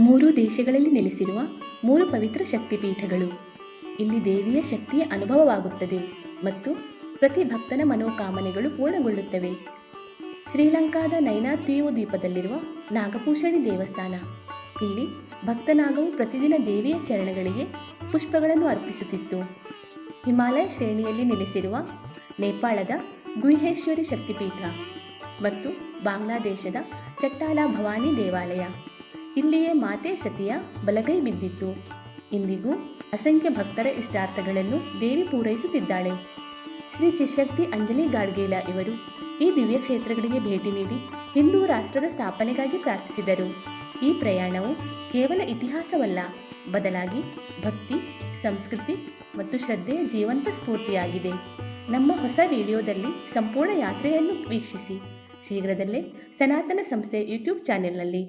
ಮೂರು ದೇಶಗಳಲ್ಲಿ ನೆಲೆಸಿರುವ ಮೂರು ಪವಿತ್ರ ಶಕ್ತಿಪೀಠಗಳು. ಇಲ್ಲಿ ದೇವಿಯ ಶಕ್ತಿಯ ಅನುಭವವಾಗುತ್ತದೆ ಮತ್ತು ಪ್ರತಿ ಭಕ್ತನ ಮನೋಕಾಮನೆಗಳು ಪೂರ್ಣಗೊಳ್ಳುತ್ತವೆ. ಶ್ರೀಲಂಕಾದ ನೈನಾತ್ಯೂ ದ್ವೀಪದಲ್ಲಿರುವ ನಾಗಭೂಷಣಿ ದೇವಸ್ಥಾನ. ಇಲ್ಲಿ ಭಕ್ತನಾಗವು ಪ್ರತಿದಿನ ದೇವಿಯ ಚರಣಗಳಿಗೆ ಪುಷ್ಪಗಳನ್ನು ಅರ್ಪಿಸುತ್ತಿತ್ತು. ಹಿಮಾಲಯ ಶ್ರೇಣಿಯಲ್ಲಿ ನೆಲೆಸಿರುವ ನೇಪಾಳದ ಗುಹೇಶ್ವರಿ ಶಕ್ತಿಪೀಠ ಮತ್ತು ಬಾಂಗ್ಲಾದೇಶದ ಚಟ್ಟಾಲ ಭವಾನಿ ದೇವಾಲಯ. ಇಲ್ಲಿಯೇ ಮಾತೆ ಸತಿಯ ಬಲಗೈ ಬಿದ್ದಿತ್ತು. ಇಂದಿಗೂ ಅಸಂಖ್ಯ ಭಕ್ತರ ಇಷ್ಟಾರ್ಥಗಳನ್ನು ದೇವಿ ಪೂರೈಸುತ್ತಿದ್ದಾಳೆ. ಶ್ರೀ ಚಿಶಕ್ತಿ ಅಂಜಲಿ ಗಾಡ್ಗೇಲ ಇವರು ಈ ದಿವ್ಯ ಕ್ಷೇತ್ರಗಳಿಗೆ ಭೇಟಿ ನೀಡಿ ಹಿಂದೂ ರಾಷ್ಟ್ರದ ಸ್ಥಾಪನೆಗಾಗಿ ಪ್ರಾರ್ಥಿಸಿದರು. ಈ ಪ್ರಯಾಣವು ಕೇವಲ ಇತಿಹಾಸವಲ್ಲ, ಬದಲಾಗಿ ಭಕ್ತಿ, ಸಂಸ್ಕೃತಿ ಮತ್ತು ಶ್ರದ್ಧೆಯ ಜೀವಂತ ಸ್ಫೂರ್ತಿಯಾಗಿದೆ. ನಮ್ಮ ಹೊಸ ವಿಡಿಯೋದಲ್ಲಿ ಸಂಪೂರ್ಣ ಯಾತ್ರೆಯನ್ನು ವೀಕ್ಷಿಸಿ. ಶೀಘ್ರದಲ್ಲೇ ಸನಾತನ ಸಂಸ್ಥೆ ಯೂಟ್ಯೂಬ್ ಚಾನೆಲ್ನಲ್ಲಿ.